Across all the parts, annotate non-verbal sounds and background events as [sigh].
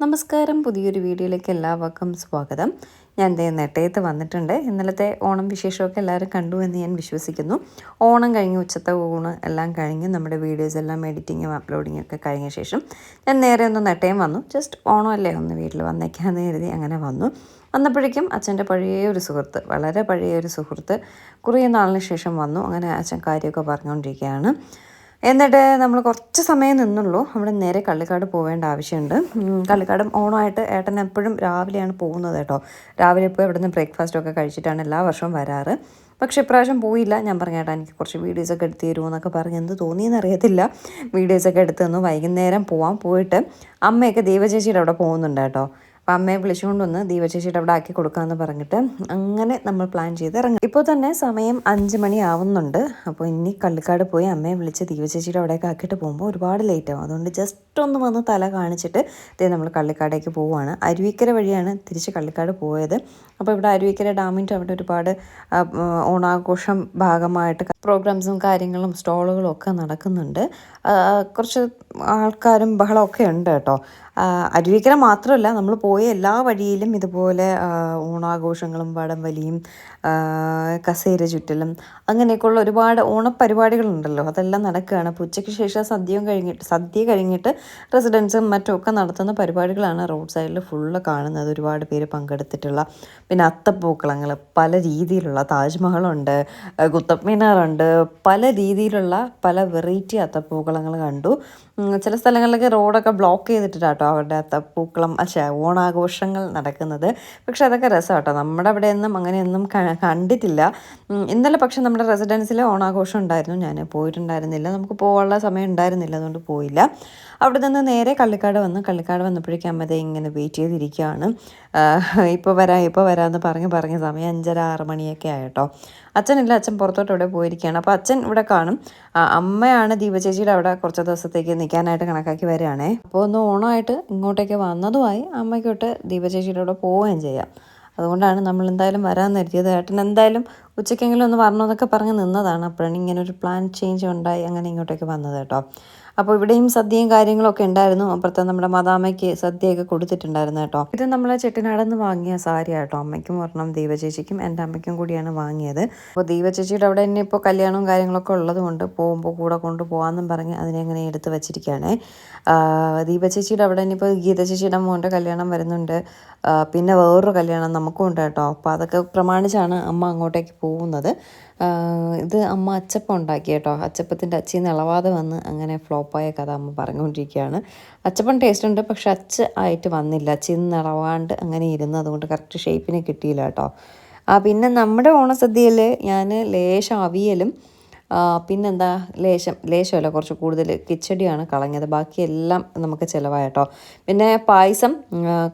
നമസ്കാരം. പുതിയൊരു വീഡിയോയിലേക്ക് എല്ലാവർക്കും സ്വാഗതം. ഞാൻ ദേ നെട്ടയത്ത് വന്നിട്ടുണ്ട്. ഇന്നലത്തെ ഓണം വിശേഷമൊക്കെ എല്ലാവരും കണ്ടു എന്ന് ഞാൻ വിശ്വസിക്കുന്നു. ഓണം കഴിഞ്ഞ് ഉച്ചത്തെ ഊണ് എല്ലാം കഴിഞ്ഞ് നമ്മുടെ വീഡിയോസ് എല്ലാം എഡിറ്റിങ്ങും അപ്ലോഡിങ്ങും ഒക്കെ കഴിഞ്ഞ ശേഷം ഞാൻ നേരെ ഒന്ന് നെട്ടയം വന്നു. ജസ്റ്റ് ഓണമല്ലേ ഒന്ന് വീട്ടിൽ വന്നേക്കാന്ന് കരുതി അങ്ങനെ വന്നു. വന്നപ്പോഴേക്കും അച്ഛന്റെ പഴയ ഒരു സുഹൃത്ത് വളരെ പഴയ ഒരു സുഹൃത്ത് കുറേ നാളിന് ശേഷം വന്നു. അങ്ങനെ അച്ഛൻ കാര്യമൊക്കെ പറഞ്ഞുകൊണ്ടിരിക്കുകയാണ്. എന്നിട്ട് നമ്മൾ കുറച്ച് സമയം നിന്നുള്ളൂ. അവിടെ നേരെ കള്ളിക്കാട് പോവേണ്ട ആവശ്യമുണ്ട്. കള്ളിക്കാടും ഓണമായിട്ട് ഏട്ടൻ എപ്പോഴും രാവിലെയാണ് പോകുന്നത് കേട്ടോ. രാവിലെ പോയി അവിടെ നിന്ന് ബ്രേക്ക്ഫാസ്റ്റ് ഒക്കെ കഴിച്ചിട്ടാണ് എല്ലാ വർഷവും വരാറ്. പക്ഷേ ഇപ്രാവശ്യം പോയില്ല. ഞാൻ പറഞ്ഞു ഏട്ടാ എനിക്ക് കുറച്ച് വീഡിയോസൊക്കെ എടുത്ത് തരുമോ? എന്നൊക്കെ പറഞ്ഞ് എന്ത് തോന്നിയെന്ന് അറിയത്തില്ല. വീഡിയോസൊക്കെ എടുത്ത് തന്നു. വൈകുന്നേരം പോവാം. പോയിട്ട് അമ്മയൊക്കെ ദേവചേച്ചിയുടെ അവിടെ പോകുന്നുണ്ട് കേട്ടോ. അപ്പം അമ്മയെ വിളിച്ചുകൊണ്ട് വന്ന് ദീപചേച്ചിയുടെ അവിടെ ആക്കി കൊടുക്കാമെന്ന് പറഞ്ഞിട്ട് അങ്ങനെ നമ്മൾ പ്ലാൻ ചെയ്ത് ഇറങ്ങി. ഇപ്പോൾ തന്നെ സമയം അഞ്ച് മണി ആവുന്നുണ്ട്. അപ്പോൾ ഇനി കള്ളിക്കാട് പോയി അമ്മയെ വിളിച്ച് ദീപചേച്ചിയുടെ അവിടെയൊക്കെ ആക്കിയിട്ട് പോകുമ്പോൾ ഒരുപാട് ലേറ്റ് ആവും. അതുകൊണ്ട് ജസ്റ്റ് ഒന്ന് വന്ന് തല കാണിച്ചിട്ട് ഇതേ നമ്മൾ കള്ളിക്കാടേക്ക് പോവുകയാണ് അരുവിക്കര വഴിയാണ് തിരിച്ച് കള്ളിക്കാട് പോയത്. അപ്പോൾ ഇവിടെ അരുവിക്കര ഡാമിന്റെ അവിടെ ഒരുപാട് ഓണാഘോഷം ഭാഗമായിട്ട് പ്രോഗ്രാംസും കാര്യങ്ങളും സ്റ്റോളുകളും ഒക്കെ നടക്കുന്നുണ്ട്. കുറച്ച് ആൾക്കാരും ബഹളമൊക്കെ ഉണ്ട് കേട്ടോ. അരുവിക്കര മാത്രമല്ല നമ്മൾ പോയ എല്ലാ വഴിയിലും ഇതുപോലെ ഓണാഘോഷങ്ങളും വടംവലിയും വലിയും കസേര ചുറ്റലും അങ്ങനെയൊക്കെയുള്ള ഒരുപാട് ഓണപ്പരിപാടികളുണ്ടല്ലോ. അതെല്ലാം നടക്കുകയാണ്. അപ്പോൾ ഉച്ചയ്ക്ക് ശേഷം സദ്യയും കഴിഞ്ഞിട്ട് സദ്യ കഴിഞ്ഞിട്ട് റെസിഡൻസും മറ്റും ഒക്കെ നടത്തുന്ന പരിപാടികളാണ് റോഡ് സൈഡിൽ ഫുള്ള് കാണുന്നത്. ഒരുപാട് പേര് പങ്കെടുത്തിട്ടുള്ള പിന്നെ അത്തപ്പൂക്കളങ്ങൾ പല രീതിയിലുള്ള താജ്മഹലുണ്ട് കുത്തബ്മിനാറുണ്ട് പല രീതിയിലുള്ള പല വെറൈറ്റി അത്തപ്പൂക്കളങ്ങൾ കണ്ടു. ചില സ്ഥലങ്ങളിലൊക്കെ റോഡൊക്കെ ബ്ലോക്ക് ചെയ്തിട്ടാട്ടോ അവരുടെ അത്തപ്പൂക്കളം പക്ഷേ ഓണാഘോഷങ്ങൾ നടക്കുന്നത്. പക്ഷെ അതൊക്കെ രസം കേട്ടോ നമ്മുടെ അവിടെയൊന്നും അങ്ങനെയൊന്നും കണ്ടിട്ടില്ല. ഇന്നലെ പക്ഷെ നമ്മുടെ റെസിഡൻസിൽ ഓണാഘോഷം ഉണ്ടായിരുന്നു. ഞാൻ പോയിട്ടുണ്ടായിരുന്നില്ല. നമുക്ക് പോകാനുള്ള സമയം ഉണ്ടായിരുന്നില്ല. അതുകൊണ്ട് പോയില്ല. അവിടെ നിന്ന് നേരെ കള്ളിക്കാട് വന്നു. കള്ളിക്കാട് വന്നപ്പോഴേക്കും അമ്മതേ ഇങ്ങനെ വെയിറ്റ് ചെയ്തിരിക്കുകയാണ്. ഇപ്പോൾ വരാം ഇപ്പോൾ വരാമെന്ന് പറഞ്ഞ് പറഞ്ഞ് സമയം അഞ്ചര ആറ് മണിയൊക്കെ ആയിട്ടോ അച്ഛനില്ല അച്ഛൻ പുറത്തോട്ട് ഇവിടെ പോയിരിക്കുകയാണ്? അപ്പോൾ അച്ഛൻ ഇവിടെ കാണും. അമ്മയാണ് ദീപചേച്ചിയുടെ അവിടെ കുറച്ച് ദിവസത്തേക്ക് നിൽക്കാനായിട്ട് കണക്കാക്കി വരികയാണേ. അപ്പോൾ ഒന്ന് ഓണമായിട്ട് ഇങ്ങോട്ടേക്ക് വന്നതുമായി അമ്മയ്ക്കൊട്ട് ദീപചേച്ചിയുടെ അവിടെ പോവുകയും ചെയ്യാം. അതുകൊണ്ടാണ് നമ്മൾ എന്തായാലും വരാൻ നിർത്തിയത്. ഏട്ടൻ എന്തായാലും ഉച്ചയ്ക്കെങ്കിലും ഒന്ന് വരണമെന്നൊക്കെ പറഞ്ഞ് നിന്നതാണ്. അപ്പോഴാണ് ഇങ്ങനെ ഒരു പ്ലാൻ ചേഞ്ച് ഉണ്ടായി അങ്ങനെ ഇങ്ങോട്ടേക്ക് വന്നത് കേട്ടോ. അപ്പോൾ ഇവിടെയും സദ്യയും കാര്യങ്ങളൊക്കെ ഉണ്ടായിരുന്നു. അപ്പുറത്തെ നമ്മുടെ മദാമയ്ക്ക് സദ്യയൊക്കെ കൊടുത്തിട്ടുണ്ടായിരുന്നു കേട്ടോ. ഇത് നമ്മൾ ചെട്ടിനാടെന്ന് വാങ്ങിയ സാരി കേട്ടോ. അമ്മയ്ക്കും ഒരെണ്ണം ദീപചേച്ചിക്കും എന്റെ അമ്മയ്ക്കും കൂടിയാണ് വാങ്ങിയത്. അപ്പോൾ ദീപചേച്ചിയുടെ അവിടെ തന്നെ ഇപ്പോൾ കല്യാണവും കാര്യങ്ങളൊക്കെ ഉള്ളതുകൊണ്ട് പോകുമ്പോൾ കൂടെ കൊണ്ടുപോകാമെന്നും പറഞ്ഞ് അതിനെ അങ്ങനെ എടുത്ത് വെച്ചിരിക്കുകയാണ് ദീപചേച്ചിയുടെ അവിടെ തന്നെ ഗീത ചേച്ചിയുടെ മോന്റെ കല്യാണം വരുന്നുണ്ട്. പിന്നെ വേറൊരു കല്യാണം നമുക്കും ഉണ്ട് കേട്ടോ. അപ്പോൾ അതൊക്കെ പ്രമാണിച്ചാണ് അമ്മ അങ്ങോട്ടേക്ക് പോകുന്നത്. ഇത് അമ്മ അച്ചപ്പം ഉണ്ടാക്കി കേട്ടോ. അച്ചപ്പത്തിന്റെ അച്ചിൽ നിന്ന് ഇളവാതെ വന്ന് അങ്ങനെ ഫ്ലോപ്പായ കഥ അമ്മ പറഞ്ഞുകൊണ്ടിരിക്കുകയാണ്. അച്ചപ്പം ടേസ്റ്റ് ഉണ്ട് പക്ഷെ അച്ച് ആയിട്ട് വന്നില്ല. അച്ചിൽ നിന്ന് ഇളവാണ്ട് അങ്ങനെ ഇരുന്ന് അതുകൊണ്ട് കറക്റ്റ് ഷേപ്പിനെ കിട്ടിയില്ല കേട്ടോ. ആ പിന്നെ നമ്മുടെ ഓണസദ്യയിൽ ഞാൻ ലേശം അവിയലും പിന്നെന്താ ലേശം ലേശമല്ല കുറച്ച് കൂടുതൽ കിച്ചടിയാണ് കളഞ്ഞത്. ബാക്കിയെല്ലാം നമുക്ക് ചിലവായട്ടോ. പിന്നെ പായസം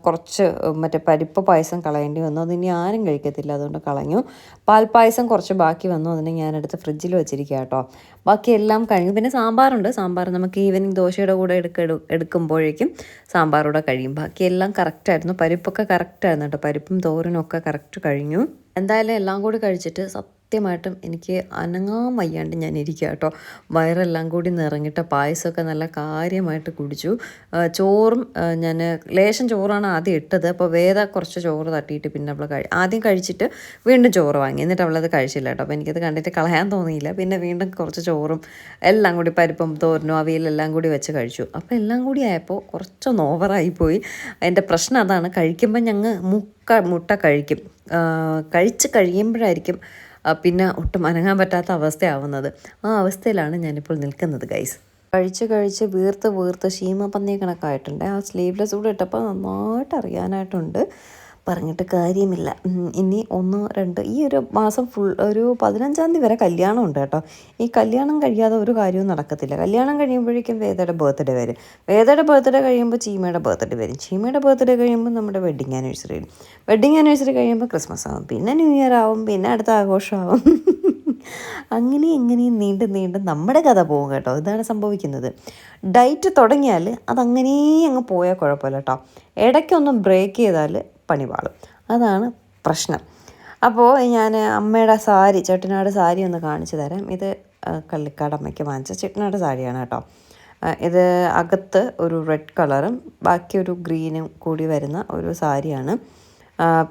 കുറച്ച് മറ്റേ പരിപ്പ് പായസം കളയേണ്ടി വന്നു. അതിനി ആരും കഴിക്കത്തില്ല അതുകൊണ്ട് കളഞ്ഞു. പാൽപ്പായസം കുറച്ച് ബാക്കി വന്നു. അതിനെ ഞാനെടുത്ത് ഫ്രിഡ്ജിൽ വെച്ചിരിക്കുക കേട്ടോ ബാക്കിയെല്ലാം കഴിഞ്ഞു. പിന്നെ സാമ്പാറുണ്ട്. സാമ്പാർ നമുക്ക് ഈവനിങ് ദോശയുടെ കൂടെ എടുക്ക എടു- എടുക്കുമ്പോഴേക്കും സാമ്പാറൂടെ കഴിയും. ബാക്കിയെല്ലാം കറക്റ്റായിരുന്നു. പരിപ്പൊക്കെ കറക്റ്റായിരുന്നു കേട്ടോ. പരിപ്പും തോരനും ഒക്കെ കറക്റ്റ് കഴിഞ്ഞു. എന്തായാലും എല്ലാം കൂടി കഴിച്ചിട്ട് സത്യമായിട്ടും എനിക്ക് അനങ്ങാൻ വയ്യാണ്ട് ഞാൻ ഇരിക്കുക കേട്ടോ. വയറെല്ലാം കൂടി നിറഞ്ഞിട്ട് പായസമൊക്കെ നല്ല കാര്യമായിട്ട് കുടിച്ചു. ചോറും ഞാൻ ലേശം ചോറാണ് ആദ്യം ഇട്ടത്. അപ്പോൾ വേദ കുറച്ച് ചോറ് തട്ടിയിട്ട് പിന്നെ അവൾ കഴി ആദ്യം കഴിച്ചിട്ട് വീണ്ടും ചോറ് വാങ്ങി. എന്നിട്ട് അവളത് കഴിച്ചില്ല കേട്ടോ. അപ്പോൾ എനിക്കത് കണ്ടിട്ട് കളയാൻ തോന്നിയില്ല. പിന്നെ വീണ്ടും കുറച്ച് ചോറും എല്ലാം കൂടി പരിപ്പും തോരനും അവയിലെല്ലാം കൂടി വെച്ച് കഴിച്ചു. അപ്പോൾ എല്ലാം കൂടി ആയപ്പോൾ കുറച്ചൊന്ന് ഓവറായിപ്പോയി എന്റെ പ്രശ്നം അതാണ് കഴിക്കുമ്പോൾ ഞങ്ങൾ മുക്ക മുട്ട കഴിക്കും. കഴിച്ച് കഴിയുമ്പോഴായിരിക്കും പിന്നെ ഒട്ടും അനങ്ങാൻ പറ്റാത്ത അവസ്ഥയാവുന്നത്. ആ അവസ്ഥയിലാണ് ഞാനിപ്പോൾ നിൽക്കുന്നത് ഗൈസ് കഴിച്ച് കഴിച്ച് വീർത്ത് വീർത്ത് ക്ഷീമ പന്നിയ കണക്കായിട്ടുണ്ട്. ആ സ്ലീവ്ലെസ് കൂടെ ഇട്ടപ്പോൾ നന്നായിട്ട് അറിയാനായിട്ടുണ്ട് പറഞ്ഞിട്ട് കാര്യമില്ല. ഇനി ഒന്ന് രണ്ട് ഈ ഒരു മാസം ഫുൾ ഒരു പതിനഞ്ചാം തീയതി വരെ കല്യാണം ഉണ്ട് കേട്ടോ. ഈ കല്യാണം കഴിയാതെ ഒരു കാര്യവും നടക്കത്തില്ല. കല്യാണം കഴിയുമ്പോഴേക്കും വേദയുടെ ബർത്ത്ഡേ വരും. വേദയുടെ ബർത്ത്ഡേ കഴിയുമ്പോൾ ചീമയുടെ ബർത്ത്ഡേ വരും. ചീമയുടെ ബർത്ത്ഡേ കഴിയുമ്പോൾ നമ്മുടെ വെഡിങ് ആനിവേഴ്സറി വരും. വെഡിങ് ആനിവേഴ്സറി കഴിയുമ്പോൾ ക്രിസ്മസ് ആവും. പിന്നെ ന്യൂ ഇയർ ആവും. പിന്നെ അടുത്ത ആഘോഷമാവും. [laughs] അങ്ങനെ എങ്ങനെയും നീണ്ട് നീണ്ട് നമ്മുടെ കഥ പോകും കേട്ടോ. ഇതാണ് സംഭവിക്കുന്നത്. ഡയറ്റ് തുടങ്ങിയാൽ അതങ്ങനെ അങ്ങ് പോയാൽ കുഴപ്പമില്ല കേട്ടോ. ഇടയ്ക്കൊന്ന് ബ്രേക്ക് ചെയ്താൽ പണി പാളും അതാണ് പ്രശ്നം. അപ്പോൾ ഞാൻ അമ്മയുടെ സാരി ചേട്ടനാട് സാരി ഒന്ന് കാണിച്ചു തരാം. ഇത് കള്ളിക്കാട് അമ്മയ്ക്ക് വാങ്ങിച്ച ചേട്ടനാട് സാരിയാണ് കേട്ടോ. ഇത് അകത്ത് ഒരു റെഡ് കളറും ബാക്കി ഒരു ഗ്രീനും കൂടി വരുന്ന ഒരു സാരിയാണ്.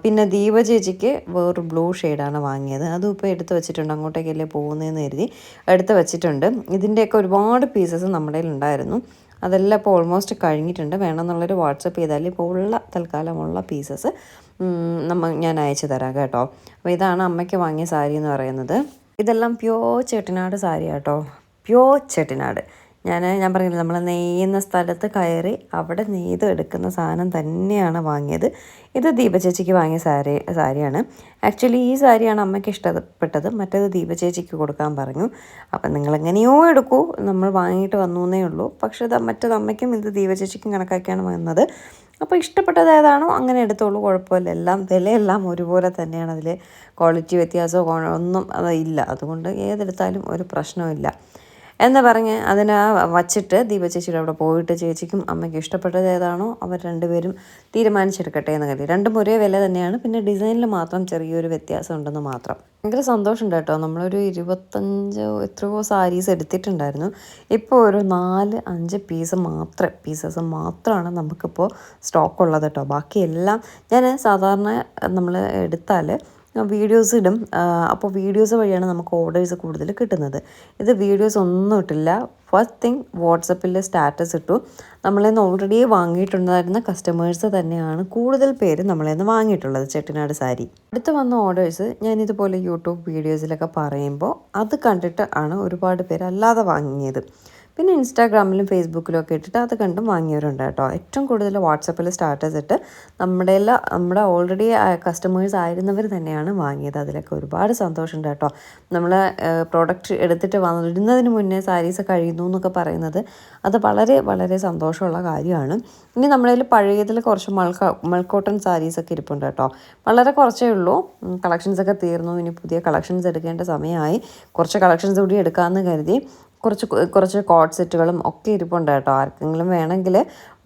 പിന്നെ ദീപ ചേച്ചിക്ക് വേറൊരു ബ്ലൂ ഷെയ്ഡാണ് വാങ്ങിയത്. അതും ഇപ്പോൾ എടുത്ത് വെച്ചിട്ടുണ്ട്. അങ്ങോട്ടേക്കല്ലേ പോകുന്നതെന്ന് കരുതി എടുത്ത് വെച്ചിട്ടുണ്ട്. ഇതിന്റെയൊക്കെ ഒരുപാട് പീസസ് നമ്മുടെ ഉണ്ടായിരുന്നു അതെല്ലാം ഇപ്പോൾ ഓൾമോസ്റ്റ് കഴിഞ്ഞിട്ടുണ്ട്. വേണമെന്നുള്ളൊരു വാട്സപ്പ് ചെയ്താൽ ഇപ്പോൾ ഉള്ള തൽക്കാലമുള്ള പീസസ് നമ്മ ഞാൻ അയച്ചു തരാം കേട്ടോ. അപ്പോൾ ഇതാണ് അമ്മയ്ക്ക് വാങ്ങിയ സാരി എന്ന് പറയുന്നത്. ഇതെല്ലാം പ്യോർ ചെട്ടിനാട് സാരി കേട്ടോ പ്യോർ ചെട്ടിനാട്. ഞാൻ ഞാൻ പറഞ്ഞില്ല നമ്മൾ നെയ്യുന്ന സ്ഥലത്ത് കയറി അവിടെ നെയ്ത് എടുക്കുന്ന സാധനം തന്നെയാണ് വാങ്ങിയത്. ഇത് ദീപ ചേച്ചിക്ക് വാങ്ങിയ സാരി സാരിയാണ്. ആക്ച്വലി ഈ സാരിയാണ് അമ്മയ്ക്ക് ഇഷ്ടപ്പെട്ടത്. മറ്റേത് ദീപ ചേച്ചിക്ക് കൊടുക്കാൻ പറഞ്ഞു. അപ്പം നിങ്ങൾ എങ്ങനെയോ എടുക്കൂ നമ്മൾ വാങ്ങിയിട്ട് വന്നു എന്നേ ഉള്ളൂ. പക്ഷേ ഇത് മറ്റേത് അമ്മയ്ക്കും ഇത് ദീപ ചേച്ചിക്കും കണക്കാക്കിയാണ് വന്നത്. അപ്പോൾ ഇഷ്ടപ്പെട്ടത് ഏതാണോ അങ്ങനെ എടുത്തോളൂ കുഴപ്പമില്ല. എല്ലാം വിലയെല്ലാം ഒരുപോലെ തന്നെയാണ് അതിൽ ക്വാളിറ്റി വ്യത്യാസമോ ഒന്നും ഇല്ല. അതുകൊണ്ട് ഏതെടുത്താലും ഒരു പ്രശ്നമില്ല എന്ന് പറഞ്ഞ് അതിനെ വച്ചിട്ട് ദീപ ചേച്ചിയുടെ അവിടെ പോയിട്ട് ചേച്ചിക്കും അമ്മയ്ക്കും ഇഷ്ടപ്പെട്ടത് ഏതാണോ അവർ രണ്ടുപേരും തീരുമാനിച്ചെടുക്കട്ടെ എന്ന് കരുതി. രണ്ടും ഒരേ വില തന്നെയാണ്. പിന്നെ ഡിസൈനിൽ മാത്രം ചെറിയൊരു വ്യത്യാസം ഉണ്ടെന്ന് മാത്രം. ഭയങ്കര സന്തോഷമുണ്ട് കേട്ടോ. നമ്മളൊരു ഇരുപത്തഞ്ചോ എത്രയോ സാരീസ് എടുത്തിട്ടുണ്ടായിരുന്നു. ഇപ്പോൾ ഒരു നാല് അഞ്ച് പീസ് മാത്രം പീസസ് മാത്രമാണ് നമുക്കിപ്പോൾ സ്റ്റോക്ക് ഉള്ളത് കേട്ടോ. ബാക്കിയെല്ലാം ഞാൻ സാധാരണ നമ്മൾ എടുത്താൽ വീഡിയോസ് ഇടും. അപ്പോൾ വീഡിയോസ് വഴിയാണ് നമുക്ക് ഓർഡേഴ്സ് കൂടുതൽ കിട്ടുന്നത്. ഇത് വീഡിയോസ് ഒന്നും ഇട്ടില്ല. ഫസ്റ്റ് തിങ് വാട്സപ്പിൽ സ്റ്റാറ്റസ് ഇട്ടു. നമ്മളിന്ന് ഓൾറെഡി വാങ്ങിയിട്ടുണ്ടായിരുന്ന കസ്റ്റമേഴ്സ് തന്നെയാണ് കൂടുതൽ പേര് നമ്മളെന്ന് വാങ്ങിയിട്ടുള്ളത് ചെട്ടിനാട് സാരി. അടുത്ത് വന്ന ഓർഡേഴ്സ് ഞാൻ ഇതുപോലെ യൂട്യൂബ് വീഡിയോസിലൊക്കെ പറയുമ്പോൾ അത് കണ്ടിട്ട് ആണ് ഒരുപാട് പേര് അല്ലാതെ വാങ്ങിയത്. പിന്നെ ഇൻസ്റ്റാഗ്രാമിലും ഫേസ്ബുക്കിലും ഒക്കെ ഇട്ടിട്ട് അത് കണ്ടും വാങ്ങിയവരുണ്ട് കേട്ടോ. ഏറ്റവും കൂടുതൽ വാട്സപ്പിൽ സ്റ്റാറ്റസ് ഇട്ട് നമ്മുടെ എല്ലാ നമ്മുടെ ഓൾറെഡി കസ്റ്റമേഴ്സ് ആയിരുന്നവർ തന്നെയാണ് വാങ്ങിയത്. അതിലൊക്കെ ഒരുപാട് സന്തോഷമുണ്ട് കേട്ടോ. നമ്മൾ പ്രോഡക്റ്റ് എടുത്തിട്ട് വന്നിടുന്നതിന് മുന്നേ സാരീസ് കഴിയുന്നു എന്നൊക്കെ പറയുന്നത് അത് വളരെ വളരെ സന്തോഷമുള്ള കാര്യമാണ്. ഇനി നമ്മളതിൽ പഴയതിൽ കുറച്ച് മൾക്ക മൾക്കോട്ടൺ സാരീസൊക്കെ ഇരിപ്പുണ്ട് കേട്ടോ. വളരെ കുറച്ചേ ഉള്ളൂ. കളക്ഷൻസ് ഒക്കെ തീർന്നു. ഇനി പുതിയ കളക്ഷൻസ് എടുക്കേണ്ട സമയമായി. കുറച്ച് കളക്ഷൻസ് കൂടി എടുക്കാമെന്ന് കരുതി. കുറച്ച് കുറച്ച് കോഡ് സെറ്റുകളും ഒക്കെ ഇരിപ്പുണ്ട് കേട്ടോ. ആർക്കെങ്കിലും വേണമെങ്കിൽ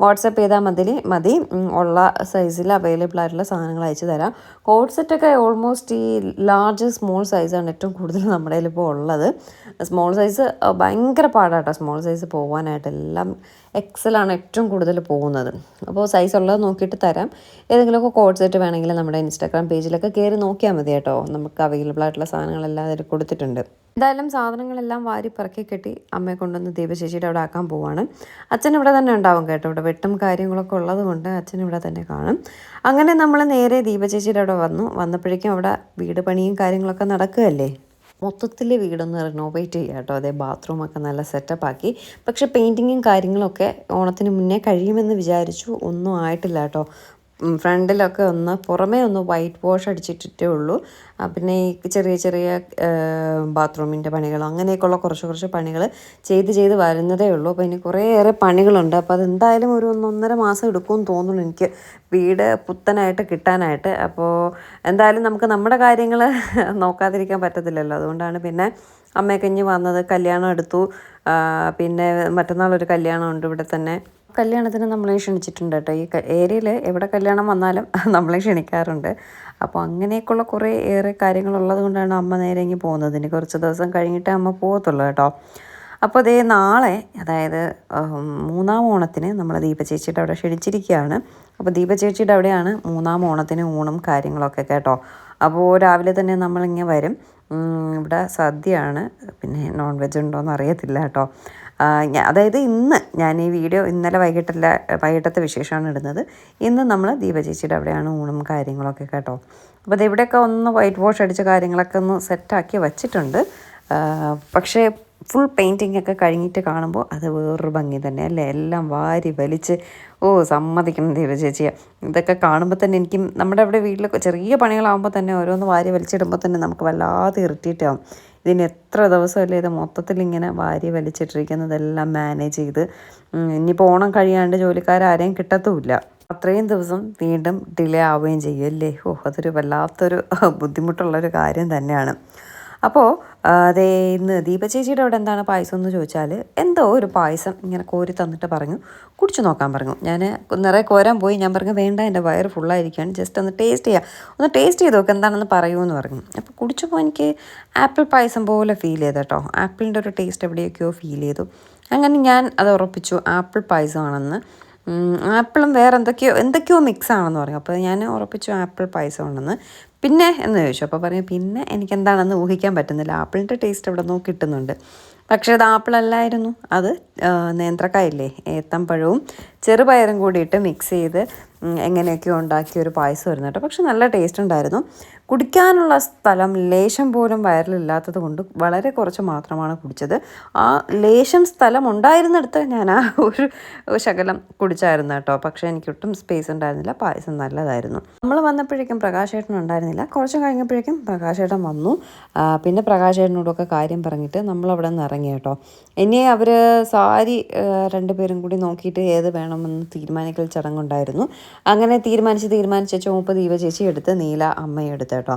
വാട്സപ്പ് ചെയ്താൽ മതി മതി. ഉള്ള സൈസിൽ അവൈലബിൾ ആയിട്ടുള്ള സാധനങ്ങൾ അയച്ചു തരാം. കോഡ് സെറ്റൊക്കെ ഓൾമോസ്റ്റ് ഈ ലാർജ് സ്മോൾ സൈസാണ് ഏറ്റവും കൂടുതൽ നമ്മുടെ ഇപ്പോൾ ഉള്ളത്. സ്മോൾ സൈസ് ഭയങ്കര പാടാട്ടോ സ്മോൾ സൈസ് പോകാനായിട്ട് എല്ലാം എക്സലാണ് ഏറ്റവും കൂടുതൽ പോകുന്നത്. അപ്പോൾ സൈസ് ഉള്ളത് നോക്കിയിട്ട് തരാം. ഏതെങ്കിലുമൊക്കെ കോഡ് സെറ്റ് വേണമെങ്കിൽ നമ്മുടെ ഇൻസ്റ്റാഗ്രാം പേജിലൊക്കെ കയറി നോക്കിയാൽ മതി കേട്ടോ. നമുക്ക് അവൈലബിൾ ആയിട്ടുള്ള സാധനങ്ങളെല്ലാം അതിൽ കൊടുത്തിട്ടുണ്ട്. എന്തായാലും സാധനങ്ങളെല്ലാം വാരി പറക്കി കെട്ടി അമ്മയെ കൊണ്ടുവന്ന് ദീപചേച്ചിയുടെ അവിടെ ആക്കാൻ പോവാണ്. അച്ഛൻ ഇവിടെ തന്നെ ഉണ്ടാവും കേട്ടോ. ഇവിടെ വെട്ടും കാര്യങ്ങളൊക്കെ ഉള്ളതുകൊണ്ട് അച്ഛൻ ഇവിടെ തന്നെ കാണും. അങ്ങനെ നമ്മൾ നേരെ ദീപചേച്ചിയുടെ അവിടെ വന്നു. വന്നപ്പോഴേക്കും അവിടെ വീട് പണിയും കാര്യങ്ങളൊക്കെ നടക്കുകയല്ലേ? മൊത്തത്തിൽ വീടൊന്ന് റിനോവേറ്റ് ചെയ്യുക കേട്ടോ. അതേ ബാത്റൂമൊക്കെ നല്ല സെറ്റപ്പ് ആക്കി. പക്ഷേ പെയിന്റിങ്ങും കാര്യങ്ങളൊക്കെ ഓണത്തിന് മുന്നേ കഴിയുമെന്ന് വിചാരിച്ചു. ഒന്നും ആയിട്ടില്ല കേട്ടോ. ഫ്രണ്ടിലൊക്കെ ഒന്ന് പുറമേ ഒന്ന് വൈറ്റ് വാഷ് അടിച്ചിട്ടിട്ടേ ഉള്ളൂ. പിന്നെ ഈ ചെറിയ ചെറിയ ബാത്റൂമിന്റെ പണികൾ അങ്ങനെയൊക്കെയുള്ള കുറച്ച് കുറച്ച് പണികൾ ചെയ്ത് ചെയ്ത് വരുന്നതേ ഉള്ളൂ. അപ്പോൾ ഇനി കുറേയേറെ പണികളുണ്ട്. അപ്പോൾ അതെന്തായാലും ഒരു ഒന്നൊന്നര മാസം എടുക്കുമെന്ന് തോന്നുന്നു എനിക്ക് വീട് പുത്തനായിട്ട് കിട്ടാനായിട്ട്. അപ്പോൾ എന്തായാലും നമുക്ക് നമ്മുടെ കാര്യങ്ങൾ [laughs] നോക്കാതിരിക്കാൻ പറ്റത്തില്ലല്ലോ. അതുകൊണ്ടാണ് പിന്നെ അമ്മയൊക്കെ ഇഞ്ഞ് വന്നത് കല്യാണം എടുത്തു. പിന്നെ മറ്റന്നാളൊരു കല്യാണമുണ്ട് ഇവിടെ തന്നെ. കല്യാണത്തിന് നമ്മളെ ക്ഷണിച്ചിട്ടുണ്ട് കേട്ടോ. ഈ ഏരിയയിൽ എവിടെ കല്യാണം വന്നാലും [laughs] നമ്മളെ ക്ഷണിക്കാറുണ്ട്. അപ്പോൾ അങ്ങനെയൊക്കെയുള്ള കുറേ ഏറെ കാര്യങ്ങളുള്ളത് കൊണ്ടാണ് അമ്മ നേരെ ഇങ്ങനെ പോകുന്നത്. ഇനി കുറച്ച് ദിവസം കഴിഞ്ഞിട്ടേ അമ്മ പോകത്തുള്ളൂ കേട്ടോ. അപ്പോൾ അതേ നാളെ അതായത് മൂന്നാം ഓണത്തിന് നമ്മൾ ദീപ ചേച്ചിയുടെ അവിടെ ക്ഷണിച്ചിരിക്കുകയാണ്. അപ്പോൾ ദീപ ചേച്ചിയുടെ അവിടെയാണ് മൂന്നാം ഓണത്തിന് ഊണും കാര്യങ്ങളൊക്കെ കേട്ടോ. അപ്പോൾ രാവിലെ തന്നെ നമ്മളിങ്ങനെ വരും. ഇവിടെ സദ്യയാണ്. പിന്നെ നോൺ വെജ് ഉണ്ടോയെന്ന് അറിയത്തില്ല കേട്ടോ. അതായത് ഇന്ന് ഞാൻ ഈ വീഡിയോ ഇന്നലെ വൈകിട്ടല്ല വൈകിട്ടത്തെ വിശേഷമാണ് ഇടുന്നത്. ഇന്ന് നമ്മൾ ദീപ ചേച്ചിയുടെ അവിടെയാണ് ഊണും കാര്യങ്ങളൊക്കെ കേട്ടോ. അപ്പോൾ ഇവിടെയൊക്കെ ഒന്ന് വൈറ്റ് വാഷ് അടിച്ച കാര്യങ്ങളൊക്കെ ഒന്ന് സെറ്റാക്കി വച്ചിട്ടുണ്ട്. പക്ഷേ ഫുൾ പെയിന്റിംഗ് ഒക്കെ കഴിഞ്ഞിട്ട് കാണുമ്പോൾ അത് വേറൊരു ഭംഗി തന്നെ അല്ലേ? എല്ലാം വാരി വലിച്ച് ഓ സമ്മതിക്കണം ദേവ ചേച്ചിയെ ഇതൊക്കെ കാണുമ്പോൾ തന്നെ എനിക്കും നമ്മുടെ അവിടെ വീട്ടിലൊക്കെ ചെറിയ പണികളാകുമ്പോൾ തന്നെ ഓരോന്ന് വാരി വലിച്ചിടുമ്പോൾ തന്നെ നമുക്ക് വല്ലാതെ ഇറിറ്റേറ്റ് ഇതിന് എത്ര ദിവസമല്ലേ ഇത് മൊത്തത്തിൽ ഇങ്ങനെ വാരി വലിച്ചിട്ടിരിക്കുന്നതെല്ലാം മാനേജ് ചെയ്ത്. ഇനിയിപ്പോൾ ഓണം കഴിയാണ്ട് ജോലിക്കാരാരെയും കിട്ടത്തുമില്ല. അത്രയും ദിവസം വീണ്ടും ഡിലേ ആവുകയും ചെയ്യും അല്ലേ? ഓ അതൊരു വല്ലാത്തൊരു ബുദ്ധിമുട്ടുള്ളൊരു കാര്യം തന്നെയാണ്. അപ്പോൾ അതേ ഇന്ന് ദീപ ചേച്ചിയുടെ അവിടെ എന്താണ് പായസം എന്ന് ചോദിച്ചാൽ എന്തോ ഒരു പായസം ഇങ്ങനെ കോരി തന്നിട്ട് പറഞ്ഞു. കുടിച്ചു നോക്കാൻ പറഞ്ഞു. ഞാൻ നിറയെ കോരാൻ പോയി. ഞാൻ പറഞ്ഞു വേണ്ട എന്റെ വയറ് ഫുള്ളായിരിക്കുകയാണ് ജസ്റ്റ് ഒന്ന് ടേസ്റ്റ് ചെയ്യാം. ഒന്ന് ടേസ്റ്റ് ചെയ്ത് നോക്ക് എന്താണെന്ന് പറയൂ എന്ന് പറഞ്ഞു. അപ്പോൾ കുടിച്ചപ്പോൾ എനിക്ക് ആപ്പിൾ പായസം പോലെ ഫീൽ ചെയ്തു കേട്ടോ. ആപ്പിളിന്റെ ഒരു ടേസ്റ്റ് എവിടെയൊക്കെയോ ഫീൽ ചെയ്തു. അങ്ങനെ ഞാൻ അത് ഉറപ്പിച്ചു ആപ്പിൾ പായസമാണെന്ന്. ആപ്പിളും വേറെ എന്തൊക്കെയോ എന്തൊക്കെയോ മിക്സ് ആണെന്ന് പറഞ്ഞു. അപ്പോൾ ഞാൻ ഉറപ്പിച്ചു ആപ്പിൾ പായസമാണെന്ന്. പിന്നെ? എന്ന് ചോദിച്ചു. അപ്പോൾ പറഞ്ഞു പിന്നെ എനിക്ക് എന്താണെന്ന് ഊഹിക്കാൻ പറ്റുന്നില്ല. ആപ്പിളിന്റെ ടേസ്റ്റ് അവിടെ നോക്കി കിട്ടുന്നുണ്ട്. പക്ഷേ അത് ആപ്പിളല്ലായിരുന്നു. അത് നേന്ത്രക്കായില്ലേ ഏത്തമ്പഴവും ചെറുപയറും കൂടിയിട്ട് മിക്സ് ചെയ്ത് എങ്ങനെയൊക്കെയോ ഉണ്ടാക്കിയ ഒരു പായസം കേട്ടോ. പക്ഷെ നല്ല ടേസ്റ്റ് ഉണ്ടായിരുന്നു. കുടിക്കാനുള്ള സ്ഥലം ലേശം പോലും വയറിലില്ലാത്തത് കൊണ്ട് വളരെ കുറച്ച് മാത്രമാണ് കുടിച്ചത്. ആ ലേശം സ്ഥലം ഉണ്ടായിരുന്നിടത്ത് ഞാൻ ആ ഒരു ശകലം കുടിച്ചായിരുന്നു കേട്ടോ. പക്ഷേ എനിക്ക് ഒട്ടും സ്പേസ് ഉണ്ടായിരുന്നില്ല. പായസം നല്ലതായിരുന്നു. നമ്മൾ വന്നപ്പോഴേക്കും പ്രകാശേട്ടൻ ഉണ്ടായിരുന്നില്ല. കുറച്ച് കഴിഞ്ഞപ്പോഴേക്കും പ്രകാശേട്ടൻ വന്നു. പിന്നെ പ്രകാശേട്ടനോടൊക്കെ കാര്യം പറഞ്ഞിട്ട് നമ്മൾ അവിടെ നിന്ന് ഇറങ്ങി കേട്ടോ. ഇനി അവർ സാരി രണ്ടുപേരും കൂടി നോക്കിയിട്ട് ഏത് വേണമെന്ന് തീരുമാനിക്കൽ ചടങ്ങുണ്ടായിരുന്നു. അങ്ങനെ തീരുമാനിച്ച് തീരുമാനിച്ച് ചുവപ്പ് ദീപ ചേച്ചി എടുത്ത് നീല അമ്മയെടുത്ത് കേട്ടോ.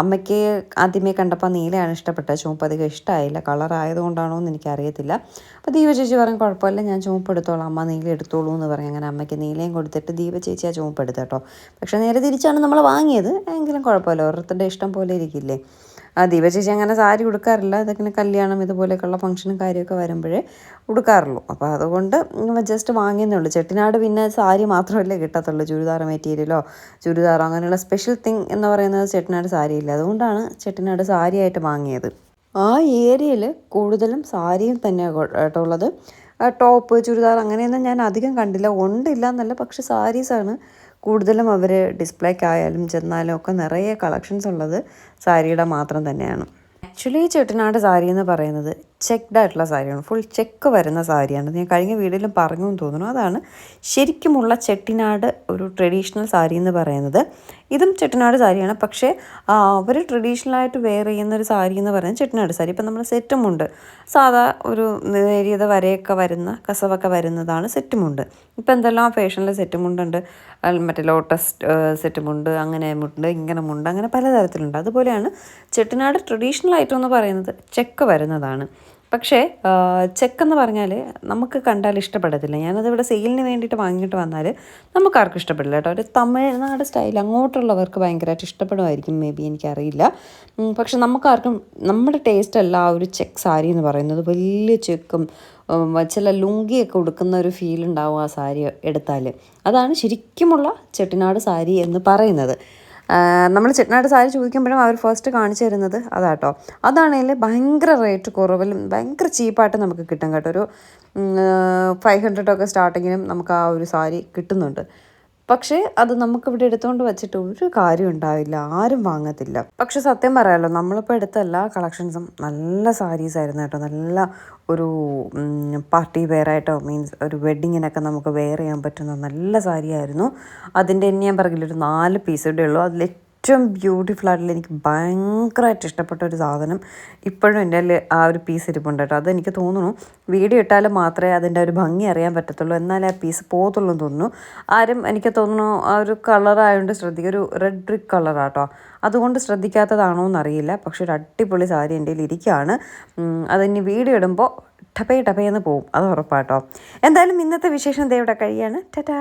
അമ്മയ്ക്ക് ആദ്യമേ കണ്ടപ്പോൾ നീലയാണ് ഇഷ്ടപ്പെട്ടത്. ചുവപ്പ് അധികം ഇഷ്ടമായില്ല കളർ ആയതുകൊണ്ടാണോ എന്ന് എനിക്കറിയത്തില്ല. അപ്പോൾ ദീപ ചേച്ചി പറഞ്ഞു കുഴപ്പമില്ല ഞാൻ ചുവപ്പ് എടുത്തോളാം. അമ്മ നീല എടുത്തോളൂ എന്ന് പറഞ്ഞു അങ്ങനെ അമ്മയ്ക്ക് നീലയും കൊടുത്തിട്ട് ദീപ ചേച്ചി ആ ചുവപ്പ് എടുത്ത് പക്ഷേ നേരെ തിരിച്ചാണ് നമ്മൾ വാങ്ങിയത്. എങ്കിലും കുഴപ്പമില്ല. ഓരോരുത്തരുടെ ഇഷ്ടം പോലെ ഇരിക്കില്ലേ? ദീപ ചേച്ചി അങ്ങനെ സാരി ഉടുക്കാറില്ല. ഇതൊക്കെ കല്യാണം ഇതുപോലെയൊക്കെയുള്ള ഫംഗ്ഷനും കാര്യമൊക്കെ വരുമ്പോഴേ ഉടുക്കാറുള്ളൂ. അപ്പോൾ അതുകൊണ്ട് ജസ്റ്റ് വാങ്ങിയെന്നേ ഉള്ളൂ. ചെട്ടിനാട് പിന്നെ സാരി മാത്രമല്ലേ കിട്ടത്തുള്ളൂ. ചുരിദാർ മെറ്റീരിയലോ ചുരിദാറോ അങ്ങനെയുള്ള സ്പെഷ്യൽ തിങ് എന്ന് പറയുന്നത് ചെട്ടിനാട് സാരിയില്ല. അതുകൊണ്ടാണ് ചെട്ടിനാട് സാരിയായിട്ട് വാങ്ങിയത്. ആ ഏരിയയിൽ കൂടുതലും സാരിയും തന്നെയാണ് കേട്ടുള്ളത് ടോപ്പ് ചുരിദാർ അങ്ങനെയൊന്നും ഞാൻ അധികം കണ്ടില്ല. ഉണ്ടില്ല എന്നല്ല പക്ഷെ സാരീസാണ് കൂടുതലും അവർ ഡിസ്പ്ലേക്കായാലും ചെന്നാലും ഒക്കെ നിറയെ കളക്ഷൻസ് ഉള്ളത് സാരിയുടെ മാത്രം തന്നെയാണ്. ആക്ച്വലി ചെട്ടിനാട് സാരി എന്ന് പറയുന്നത് ചെക്ക്ഡ് ആയിട്ടുള്ള സാരിയാണ്. ഫുൾ ചെക്ക് വരുന്ന സാരിയാണ്. ഞാൻ കഴിഞ്ഞ വീഡിയോയിലും പറഞ്ഞു എന്ന് തോന്നുന്നു. അതാണ് ശരിക്കുമുള്ള ചെട്ടിനാട് ഒരു ട്രഡീഷണൽ സാരി എന്ന് പറയുന്നത്. ഇതും ചെട്ടിനാട് സാരിയാണ്. പക്ഷേ അവർ ട്രഡീഷണലായിട്ട് വെയർ ചെയ്യുന്ന ഒരു സാരി എന്ന് പറയുന്നത് ചെട്ടിനാട് സാരി. ഇപ്പം നമ്മൾ സെറ്റുമുണ്ട്. സാധാ ഒരു നേരിയത വരയൊക്കെ വരുന്ന കസവൊക്കെ വരുന്നതാണ് സെറ്റുമുണ്ട്. ഇപ്പം എന്തെല്ലാം ഫാഷനിൽ സെറ്റുമുണ്ടുണ്ട്. മറ്റേ ലോട്ടസ് സെറ്റുമുണ്ട് അങ്ങനെ മുണ്ട് ഇങ്ങനെ മുണ്ട് അങ്ങനെ പലതരത്തിലുണ്ട്. അതുപോലെയാണ് ചെട്ടിനാട് ട്രഡീഷണൽ ആയിട്ടെന്ന് പറയുന്നത് ചെക്ക് വരുന്നതാണ്. പക്ഷേ ചെക്കെന്ന് പറഞ്ഞാൽ നമുക്ക് കണ്ടാൽ ഇഷ്ടപ്പെടത്തില്ല. ഞാനത് ഇവിടെ സെയിലിന് വേണ്ടിയിട്ട് വാങ്ങിയിട്ട് വന്നാൽ നമുക്ക് ആർക്കും ഇഷ്ടപ്പെടില്ല കേട്ടോ. ഒരു തമിഴ്നാട് സ്റ്റൈൽ അങ്ങോട്ടുള്ളവർക്ക് ഭയങ്കരമായിട്ട് ഇഷ്ടപ്പെടുമായിരിക്കും മേ ബി എനിക്കറിയില്ല. പക്ഷെ നമുക്കാർക്കും നമ്മുടെ ടേസ്റ്റ് അല്ല ആ ഒരു ചെക്ക് സാരി എന്ന് പറയുന്നത്. വലിയ ചെക്കും ചില ലുങ്കിയൊക്കെ ഉടുക്കുന്ന ഒരു ഫീൽ ഉണ്ടാവും ആ സാരി എടുത്താൽ അതാണ് ശരിക്കുമുള്ള ചെട്ടിനാട് സാരി എന്ന് പറയുന്നത്. നമ്മൾ ചെട്ടനാട് സാരി ചോദിക്കുമ്പോഴും അവർ ഫസ്റ്റ് കാണിച്ചു തരുന്നത് അതാട്ടോ. അതാണെങ്കിൽ ഭയങ്കര റേറ്റ് കുറവിലും ഭയങ്കര ചീപ്പായിട്ട് നമുക്ക് കിട്ടും കേട്ടോ. ഒരു ഫൈവ് ഹൺഡ്രഡൊക്കെ സ്റ്റാർട്ടിങ്ങിനും നമുക്ക് ആ ഒരു സാരി കിട്ടുന്നുണ്ട്. പക്ഷേ അത് നമുക്ക് ഇവിടെ എടുത്തുകൊണ്ട് വെച്ചിട്ട് ഒരു കാര്യം ഉണ്ടാവില്ല ആരും വാങ്ങത്തില്ല. പക്ഷെ സത്യം പറയാമല്ലോ നമ്മളിപ്പോൾ എടുത്ത എല്ലാ കളക്ഷൻസും നല്ല സാരീസ് ആയിരുന്നു കേട്ടോ. നല്ല ഒരു പാർട്ടി വെയർ ആയിട്ടോ മീൻസ് ഒരു വെഡ്ഡിങ്ങിനൊക്കെ നമുക്ക് വെയർ ചെയ്യാൻ പറ്റുന്ന നല്ല സാരി ആയിരുന്നു. അതിന്റെ തന്നെ ഞാൻ പറഞ്ഞില്ല ഒരു നാല് പീസ് ഇവിടെ ഉള്ളൂ. അതിൽ ഏറ്റവും ബ്യൂട്ടിഫുൾ ആയിട്ടുള്ള എനിക്ക് ഭയങ്കരമായിട്ട് ഇഷ്ടപ്പെട്ട ഒരു സാധനം ഇപ്പോഴും എന്റെ ആ ഒരു പീസ് ഇരിപ്പുണ്ട് കേട്ടോ. അതെനിക്ക് തോന്നുന്നു വീഡിയോ ഇട്ടാൽ മാത്രമേ അതിന്റെ ഒരു ഭംഗി അറിയാൻ പറ്റത്തുള്ളൂ. എന്നാലേ ആ പീസ് പോകത്തുള്ളൂ എന്ന് തോന്നുന്നു. ആരും എനിക്ക് തോന്നുന്നു ആ ഒരു കളറായതുകൊണ്ട് ശ്രദ്ധിക്കുക ഒരു റെഡ് ബ്രിക്ക് കളറാട്ടോ അതുകൊണ്ട് ശ്രദ്ധിക്കാത്തതാണോ എന്നറിയില്ല. പക്ഷേ ഒരു അടിപൊളി സാരി എന്റെ കയ്യിൽ ഇരിക്കുകയാണ്. അതിനി വീഡിയോ ഇടുമ്പോൾ ടപ്പേ ടപ്പേന്ന് പോവും. അത് ഉറപ്പാട്ടോ എന്തായാലും ഇന്നത്തെ വിശേഷം ദേവിടെ കഴിയാണ്. ടാറ്റാ